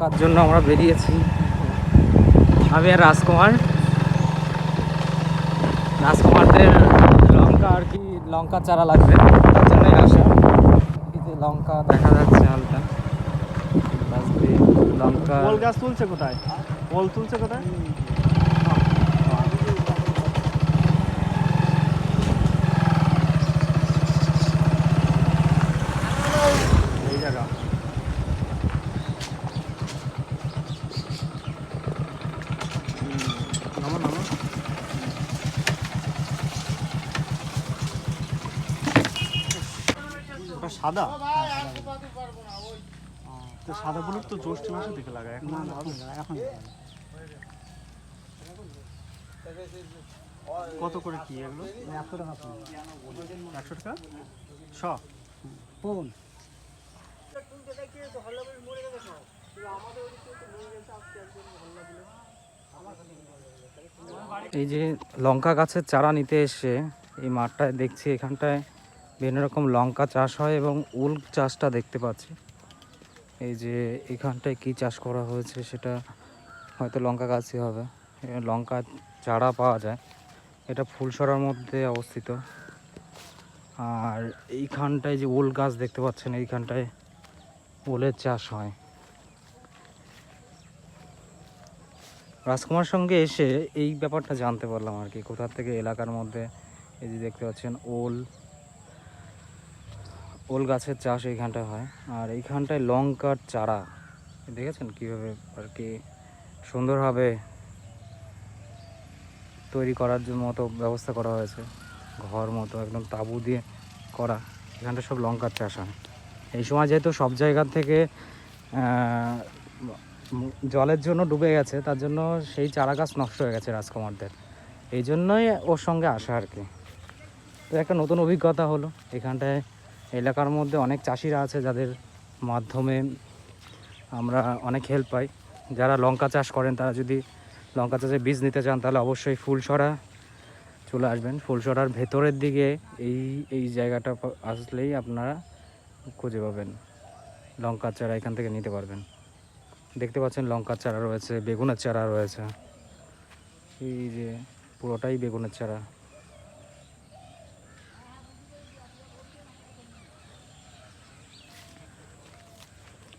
লঙ্কার জন্য আমরা বেরিয়েছি? আমি আর রাজকুমার। রাজকুমারদের লঙ্কা আর কি, লঙ্কা চারা লাগবে। তার জন্যই আসা। লঙ্কা দেখা যাচ্ছে হালকা। লঙ্কা ওল গাছ তুলছে কোথায়? ওল তুলছে কোথায়? ওটা সাদা? তো সাদা তো জ্যৈষ্ঠ মাসে দিকে লাগায়। এখন হবে? কত করে কি এগুলো? একশো টাকা শ। এই যে লঙ্কা গাছের চারা নিতে এসে এই মাঠটায় দেখছি এখানটায় বিভিন্ন রকম লঙ্কা চাষ হয় এবং উল চাষটা দেখতে পাচ্ছি। এই যে এখানটায় কি চাষ করা হয়েছে সেটা হয়তো লঙ্কা গাছই হবে। লঙ্কা চারা পাওয়া যায়। এটা ফুলসরার মধ্যে অবস্থিত। আর এইখানটায় যে ওল গাছ দেখতে পাচ্ছেন, এইখানটায় ওলের চাষ হয়। রাজকুমার সঙ্গে এসে এই ব্যাপারটা জানতে পারলাম আর কি। কোথা থেকে এলাকার মধ্যে এই যে দেখতে পাচ্ছেন ওল ওল গাছের চাষ এইখানটায় হয়। আর এইখানটায় লঙ্কার চারা। দেখেছেন কীভাবে আর কি সুন্দরভাবে তৈরি করার মতো ব্যবস্থা করা হয়েছে। ঘর মতো, একদম তাঁবু দিয়ে করা। এখানটা সব লঙ্কার চাষ হয়। এই সময় যেহেতু সব জায়গা থেকে জলের জন্য ডুবে গেছে, তার জন্য সেই চারা গাছ নষ্ট হয়ে গেছে রাজকুমারদের। এই জন্যই ওর সঙ্গে আসা আর কি। তো একটা নতুন অভিজ্ঞতা হলো এখানটায় এলাকার মধ্যে অনেক চাষিরা আছে যাদের মাধ্যমে আমরা অনেক হেল্প পাই। যারা লঙ্কা চাষ করেন, তারা যদি লঙ্কা চাষে বীজ নিতে চান, তাহলে অবশ্যই ফুলসরা চলে আসবেন। ফুলসরার ভেতরের দিকে এই এই জায়গাটা আসলেই আপনারা খুঁজে পাবেন। লঙ্কার চারা এখান থেকে নিতে পারবেন। দেখতে পাচ্ছেন লঙ্কার চারা রয়েছে, বেগুনের চারা রয়েছে। এই যে পুরোটাই বেগুনের চারা।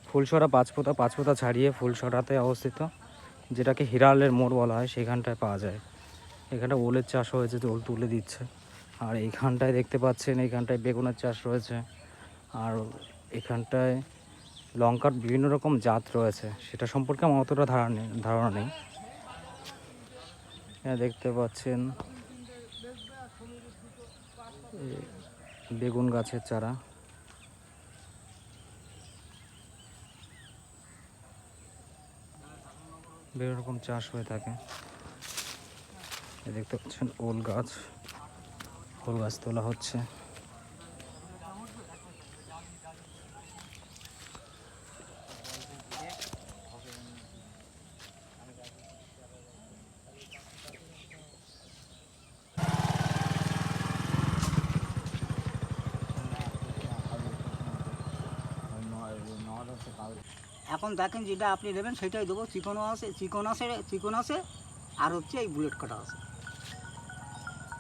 ফুলসরা পাঁচপোতা পাঁচপোতা ছাড়িয়ে ফুলসরাতে অবস্থিত, যেটাকে হিরালের মোড় বলা হয়, সেখানটায় পাওয়া যায়। এখানটা ওলের চাষ হয়েছে, ওল তুলে দিচ্ছে। আর এইখানটায় দেখতে পাচ্ছেন, এইখানটায় বেগুনের চাষ রয়েছে। আর এখানটায় লঙ্কার বিভিন্ন রকম জাত রয়েছে, সেটা সম্পর্কে আমার অতটা ধারণা নেই ধারণা নেই। দেখতে পাচ্ছেন বেগুন গাছের চারা। বিভিন্ন রকম চাষ হয়ে থাকে। দেখতে পাচ্ছেন ওল গাছ। ওল গাছ তোলা হচ্ছে। এখন দেখেন যেটা আপনি নেবেন সেটাই দেবো। চিকনও আছে চিকন আছে চিকন আছে আর হচ্ছে এই বুলেট কাটা আছে।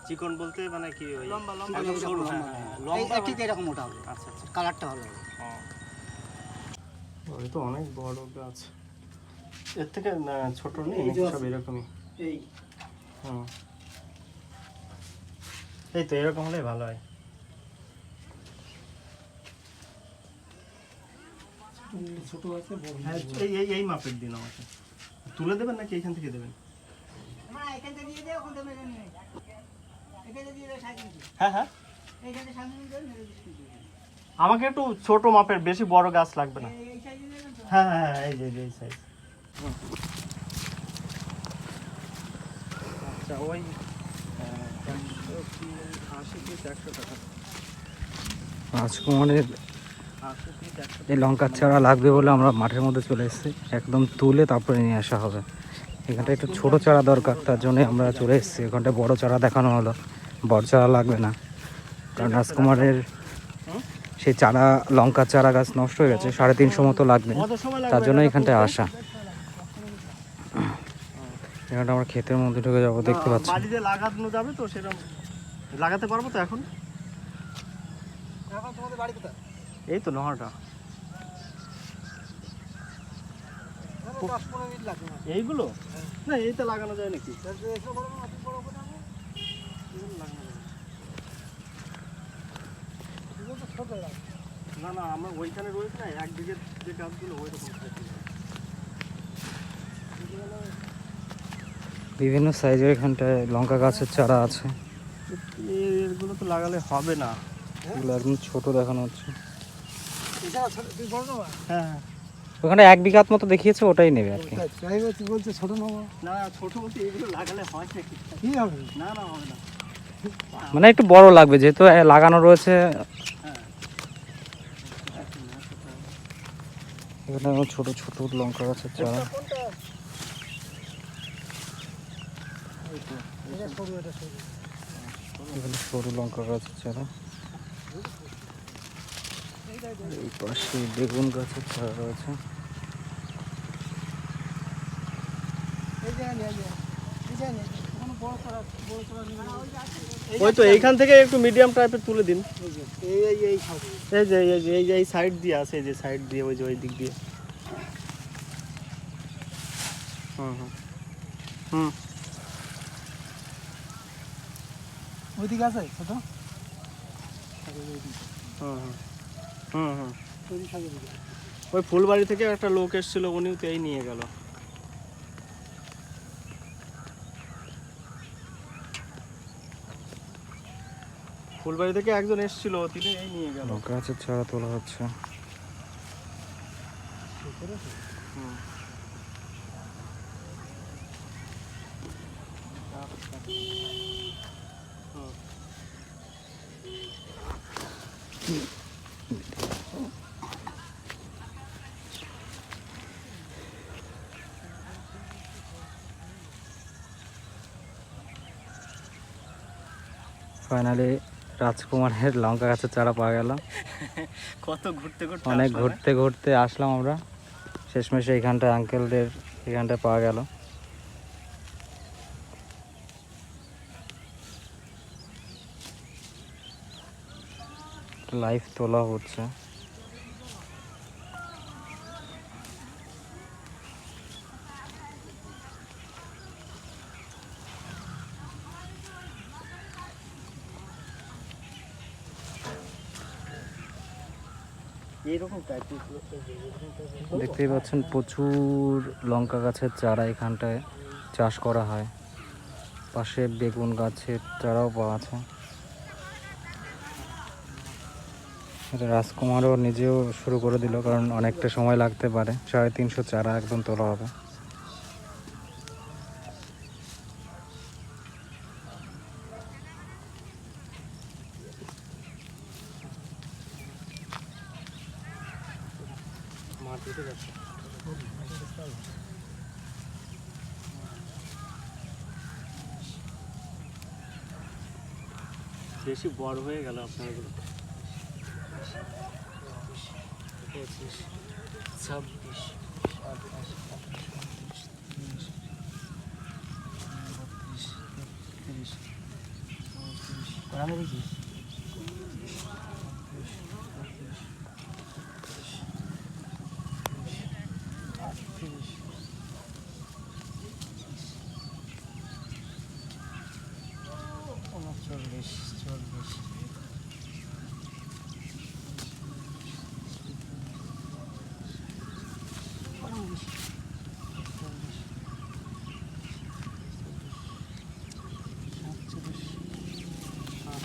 চিকন বলতে মানে কি লম্বা লম্বা লম্বা, হ্যাঁ, হ্যাঁ, এই- ঠিক এরকম ওটা হবে। আচ্ছা আচ্ছা। কালারটা ভালো হবে। ওই তো অনেক বড় গাছ। এর থেকে ছোট নেই সব এরকমই। এই। হুম। এই তো এরকম হলে ভালো হয়। ছোট আছে হ্যাঁ এই এই এই মাপের দিন আমাকে। তুলে দেবেন নাকি এখান থেকে দেবেন? হ্যাঁ হ্যাঁ। আমাকে একটু ছোট মাপের বেশি বড় গাছ লাগবে না। হ্যাঁ হ্যাঁ হ্যাঁ, এই যে এই সাইজ। আচ্ছা ওই আশি পিস একশো টাকা। রাজকুমারের এই লঙ্কার চারা লাগবে বলে আমরা মাঠের মধ্যে চলে এসেছি। একদম তুলে তারপরে নিয়ে আসা হবে। এখানটা একটু ছোট চারা দরকার তার জন্য আমরা চলে এসেছি। এখানটা বড় চারা দেখানো হলো। বড় চারা লাগবে না। কারণ রাজকুমারের সেই চারা লঙ্কার চারা গাছ নষ্ট হয়ে গেছে সাড়ে তিনশো মতো লাগবে। তার জন্য এখানটায় আসা। এখানটা আমরা ক্ষেতের মধ্যে ঢুকে যাব দেখতে পাচ্ছি। লাগানো যাবে তো সেরকম। লাগাতে পারব তো এখন? এখন তোমাদের বাড়ি কোথায়? এই তো নহরটা। মিনিট লাগবে এইগুলো? না এইটা লাগানো যায় নাকি? না না না আমার ওইখানে রয়েছে না এক দিকের যে গাছগুলো ওই রকম সাইজের। বিভিন্ন সাইজের এখানটায় লঙ্কা গাছের চারা আছে। এগুলো তো লাগালে হবে না। এগুলো একদম ছোট দেখানো হচ্ছে এছাড়া ছোট তুই বড় নেবা হ্যাঁ। হ্যাঁ ওখানে এক বিঘাত মতো দেখিয়েছে ওটাই নেবে আর কি। বলছে ছোট নেব না ছোট বলতে এগুলো লাগালে হয় কি হবে? না না হবে না। মানে একটু বড় লাগবে যেহেতু লাগানো রয়েছে। হ্যাঁ এখানে ছোট ছোট লঙ্কা গাছের চারা। সরু। এখানে সরু লঙ্কা গাছের চারা। এই পাশে বেগুন গাছের চারা রয়েছে। নেই। ওই তো এইখান থেকে একটু মিডিয়াম টাইপের তুলে দিন। এই যে এই এই এই সব এই যে এই যে এই যে এই সাইড দিয়ে আছে এই যে সাইড দিয়ে ওই যে ওই দিক দিয়ে। হুম হুম হুম। ওইদিকে আছে ছোট। হুম হুম। হুম হুম ওই ফুলবাড়ি থেকে একটা লোক এসেছিল উনিও তো এই নিয়ে গেল ফুলবাড়ি থেকে একজন এসেছিল তিনি এই নিয়ে গেল গাছের ছাড়া তোলা হচ্ছে। হুম। ফাইনালি রাজকুমারের লঙ্কা গাছের চারা পাওয়া গেল। কত ঘুরতে ঘুরতে অনেক ঘুরতে ঘুরতে আসলাম আমরা। শেষমেশে এইখানটায় আঙ্কেলদের এখানটায় পাওয়া গেল। লাইভ তোলা হচ্ছে। দেখতেই পাচ্ছেন প্রচুর লঙ্কা গাছের চারা এখানটায় চাষ করা হয়। পাশে বেগুন গাছের চারাও পাওয়া আছে। এটা রাজকুমারও নিজেও শুরু করে দিল কারণ অনেকটা সময় লাগতে পারে। সাড়ে তিনশো চারা একদম তোলা হবে। বেশি বড় হয়ে গেল আপনার পঁচিশ ছাব্বিশ সাতাশ আঠাশ তিরিশ বত্রিশ তিরিশ পঁয়ত্রিশ দেখি আটত্রিশ চল্লিশ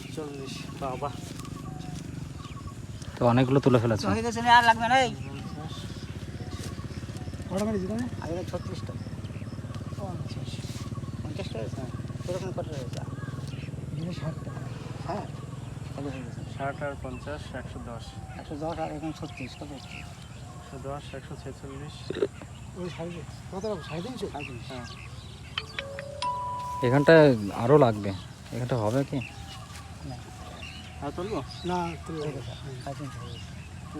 সাতচল্লিশ বাবা। তো অনেকগুলো তুলে ফেলেছে। হয়ে গেছে আর লাগবে না এই। কটা মেরেছি তুমি আগে ছত্রিশটা। পঞ্চাশ। পঞ্চাশটা হয়েছে হ্যাঁ। সেরকম কত হ্যাঁ ষাট আর পঞ্চাশ একশো দশ। একশো দশ আর এখন ছত্রিশ কত হচ্ছে? একশো দশ একশো ছেচল্লিশ। ওই সাড়ে কত সাড়ে তিনশো? সাড়ে তিনশো। হ্যাঁ। এখানটায় আরও লাগবে। এখানটা হবে কি? আর তুলবো? না হয়ে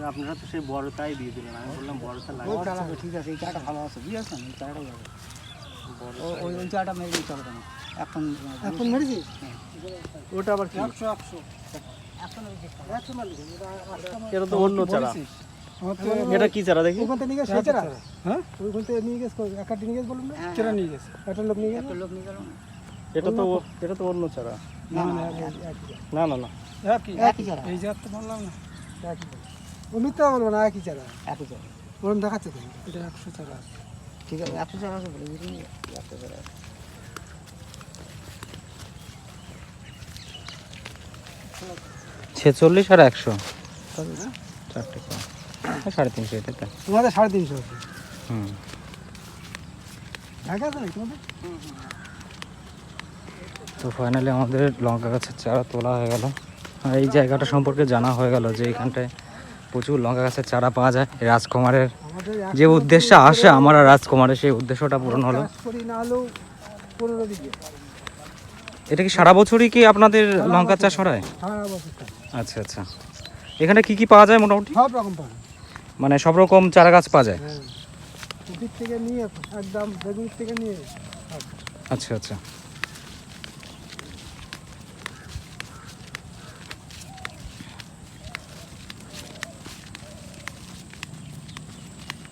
আপনারা তো সেই বড়টাই দিয়ে দিলেন। আমি বললাম বড়টা লাগবে। ঠিক আছে এই চাটা ভালো আছে বুঝেছেন? এই ভালো। ও- ওই ওই চারাটা মেরে চলবে না এখন এখন মেরেছি? ওটা আবার কি? একশো একশো। এখন ওই যে একশো মারলি এটা তো অন্য চারা। এটা কি চারা দেখি? ওখান থেকে নিয়ে গেছে চারা? হ্যাঁ? ওইখান থেকে নিয়ে গেছে এক কাটি নিয়ে গেছে বলুন না? হ্যাঁ, চারা হ্যাঁ। নিয়ে গেছে একটা লোক নিয়ে গেছে? লোক নিয়ে গেল এটা তো এটা তো অন্য চারা। না একই। চারা। এই জাত তো বললাম না। একই চারা। ও মিথ্যা বলব না একই চারা। একই চারা। ওরম দেখাচ্ছে তো। এটা একশো চারা ঠিক আছে একশো চারা আছে বলে একশো চারা আছে। ছেচল্লিশ আর একশো। চারটে কম। সাড়ে তিনশো এটা তো। তোমাদের সাড়ে তিনশো হুম। দেখা আছে তোমাদের? তো ফাইনালি আমাদের লঙ্কা গাছের চারা তোলা হয়ে গেল। আর এই জায়গাটা সম্পর্কে জানা হয়ে গেল যে এখানটায় প্রচুর লঙ্কা গাছের চারা পাওয়া যায় রাজকুমারের। যে উদ্দেশ্যে আসে আমার আর রাজকুমারের সেই উদ্দেশ্যটা পূরণ হলো। এটা কি সারা বছরই কি আপনাদের লঙ্কা চাষ হয়। আচ্ছা আচ্ছা। এখানে কি কি পাওয়া যায় মোটামুটি? সব রকম পাবে মানে সব রকম চারা গাছ পাওয়া যায়? হ্যাঁ। ওদিক থেকে নিয়ে একদম বেগুন থেকে নিয়ে আচ্ছা আচ্ছা।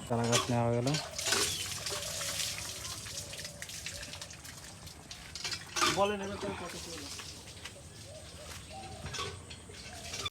চারা গাছ নেওয়া হয়ে গেল। বলেন এবার কত